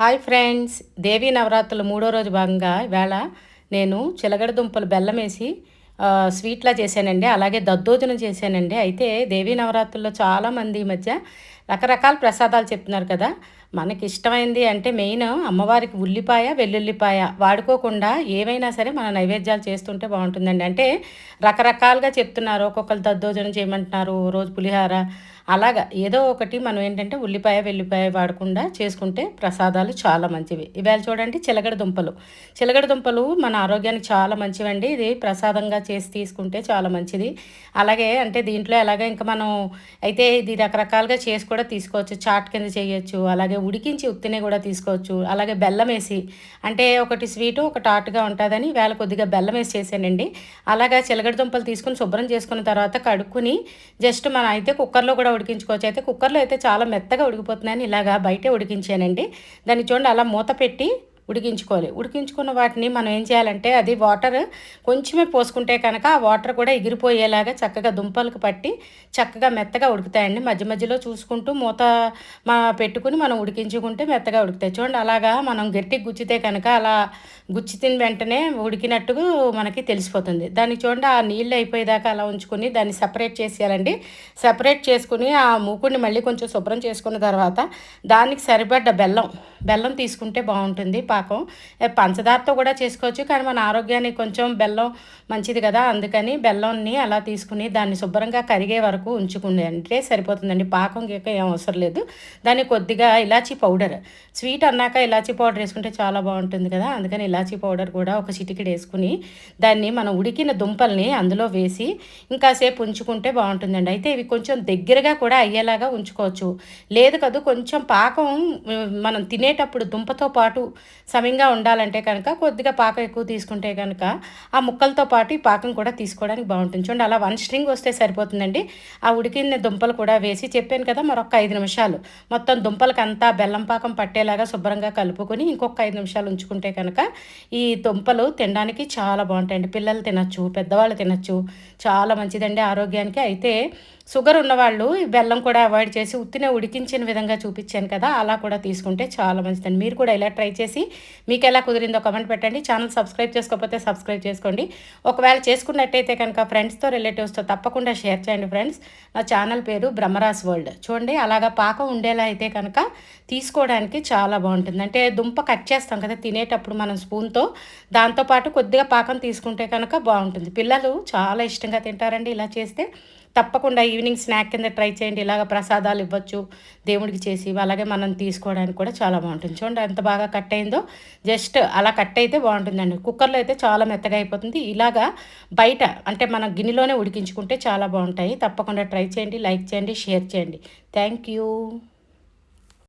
Hi friends దేవీ నవరాత్రులు మూడో రోజు భాగంగా ఇవాళ నేను చిలగడ దుంపలు బెల్లం వేసి స్వీట్లా చేశానండి. అలాగే దద్దోజనం చేశానండి. అయితే దేవీ నవరాత్రుల్లో చాలామంది ఈ మధ్య రకరకాల ప్రసాదాలు చెప్తున్నారు కదా. మనకి ఇష్టమైంది అంటే మెయిన్ అమ్మవారికి ఉల్లిపాయ వెల్లుల్లిపాయ వాడుకోకుండా ఏవైనా సరే మన నైవేద్యాలు చేస్తుంటే బాగుంటుందండి. అంటే రకరకాలుగా చెప్తున్నారు. ఒక్కొక్కరు దద్దోజనం చేయమంటున్నారు రోజు పులిహార అలాగా. ఏదో ఒకటి మనం ఏంటంటే ఉల్లిపాయ వెల్లిపాయ వాడకుండా చేసుకుంటే ప్రసాదాలు చాలా మంచివి. ఇవాళ చూడండి చిలగడ దుంపలు. చిలగడ దుంపలు మన ఆరోగ్యానికి చాలా మంచివండి. ఇది ప్రసాదంగా చేసి తీసుకుంటే చాలా మంచిది. అలాగే అంటే దీంట్లో ఎలాగ ఇంకా మనం అయితే ఇది రకరకాలుగా చేసుకుంటే కూడా తీసుకోవచ్చు చాట్ కింద చేయొచ్చు అలాగే ఉడికించి ఉత్తినే కూడా తీసుకోవచ్చు అలాగే బెల్లం వేసి అంటే ఒకటి స్వీటు ఒకటి హాట్గా ఉంటుందని వేళ కొద్దిగా బెల్లం వేసి చేశానండి. అలాగే చిలగడ దుంపలు తీసుకుని శుభ్రం చేసుకున్న తర్వాత కడుక్కుని జస్ట్ మనం అయితే కుక్కర్లో కూడా ఉడికించుకోవచ్చు. అయితే కుక్కర్లో అయితే చాలా మెత్తగా ఉడికిపోతున్నాయని ఇలాగా బయటే ఉడికించానండి. దాన్ని చూడండి అలా మూత పెట్టి ఉడికించుకోవాలి. ఉడికించుకున్న వాటిని మనం ఏం చేయాలంటే అది వాటర్ కొంచెమే పోసుకుంటే కనుక ఆ వాటర్ కూడా ఎగిరిపోయేలాగా చక్కగా దుంపలకు పట్టి చక్కగా మెత్తగా ఉడుకుతాయండి. మధ్య మధ్యలో చూసుకుంటూ మూత మా పెట్టుకుని మనం ఉడికించుకుంటే మెత్తగా ఉడుకుతాయి. చూడండి అలాగా మనం గట్టికి గుచ్చితే కనుక అలా గుచ్చితిన వెంటనే ఉడికినట్టుగా మనకి తెలిసిపోతుంది. దానికి చూడండి ఆ నీళ్ళు అయిపోయేదాకా అలా ఉంచుకుని దాన్ని సపరేట్ చేసేయాలండి. సపరేట్ చేసుకుని ఆ మూకుడిని మళ్ళీ కొంచెం శుభ్రం చేసుకున్న తర్వాత దానికి సరిపడ్డ బెల్లం బెల్లం తీసుకుంటే బాగుంటుంది. పాకం పంచదారతో కూడా చేసుకోవచ్చు కానీ మన ఆరోగ్యానికి కొంచెం బెల్లం మంచిది కదా అందుకని బెల్లంని అలా తీసుకుని దాన్ని శుభ్రంగా కరిగే వరకు ఉంచుకునే అంటే సరిపోతుందండి. పాకం గీక ఏం అవసరం లేదు. దాన్ని కొద్దిగా ఇలాచీ పౌడర్ స్వీట్ అన్నాక ఇలాచీ పౌడర్ వేసుకుంటే చాలా బాగుంటుంది కదా అందుకని ఇలాచీ పౌడర్ కూడా ఒక చిటికెడు వేసుకుని దాన్ని మనం ఉడికిన దుంపల్ని అందులో వేసి ఇంకాసేపు ఉంచుకుంటే బాగుంటుందండి. అయితే ఇవి కొంచెం దగ్గరగా కూడా అయ్యేలాగా ఉంచుకోవచ్చు. లేదు కదా కొంచెం పాకం మనం తినేటప్పుడు దుంపతో పాటు సమయంగా ఉండాలంటే కనుక కొద్దిగా పాకం ఎక్కువ తీసుకుంటే కనుక ఆ ముక్కలతో పాటు ఈ పాకం కూడా తీసుకోవడానికి బాగుంటుంది. చూడండి అలా వన్ స్ట్రింగ్ వస్తే సరిపోతుందండి. ఆ ఉడికిన దుంపలు కూడా వేసి చెప్పాను కదా మరొక ఐదు నిమిషాలు. మొత్తం దుంపలకంతా బెల్లం పాకం పట్టేలాగా శుభ్రంగా కలుపుకొని ఇంకొక ఐదు నిమిషాలు ఉంచుకుంటే కనుక ఈ దుంపలు తినడానికి చాలా బాగుంటాయండి. పిల్లలు తినచ్చు పెద్దవాళ్ళు తినచ్చు చాలా మంచిదండి ఆరోగ్యానికి. అయితే షుగర్ ఉన్నవాళ్ళు ఈ బెల్లం కూడా అవాయిడ్ చేసి ఉత్తినే ఉడికించిన విధంగా చూపించాను కదా అలా కూడా తీసుకుంటే చాలా మంచిదండి. మీరు కూడా ఇలా ట్రై చేసి మీకు ఎలా కుదిరిందో కమెంట్ పెట్టండి. ఛానల్ సబ్స్క్రైబ్ చేసుకోకపోతే సబ్స్క్రైబ్ చేసుకోండి. ఒకవేళ చేసుకున్నట్టయితే కనుక ఫ్రెండ్స్తో రిలేటివ్స్తో తప్పకుండా షేర్ చేయండి ఫ్రెండ్స్ నా ఛానల్ పేరు బ్రహ్మరాస్ వరల్డ్. చూడండి అలాగా పాకం ఉండేలా అయితే కనుక తీసుకోవడానికి చాలా బాగుంటుంది. అంటే దుంప కట్ చేస్తాం కదా తినేటప్పుడు మనం స్పూన్తో దాంతోపాటు కొద్దిగా పాకం తీసుకుంటే కనుక బాగుంటుంది. పిల్లలు చాలా ఇష్టంగా తింటారండి ఇలా చేస్తే. తప్పకుండా ఈవినింగ్ స్నాక్ కింద ట్రై చేయండి. ఇలాగ ప్రసాదాలు ఇవ్వచ్చు దేవుడికి చేసి అలాగే మనం తీసుకోవడానికి కూడా చాలా బాగుంటుంది. చూడండి ఎంత బాగా కట్ అయిందో. జస్ట్ అలా కట్ అయితే బాగుంటుందండి. కుక్కర్లో అయితే చాలా మెత్తగా అయిపోతుంది. ఇలాగా బయట అంటే మన గిన్నెలోనే ఉడికించుకుంటే చాలా బాగుంటాయి. తప్పకుండా ట్రై చేయండి లైక్ చేయండి షేర్ చేయండి. Thank you.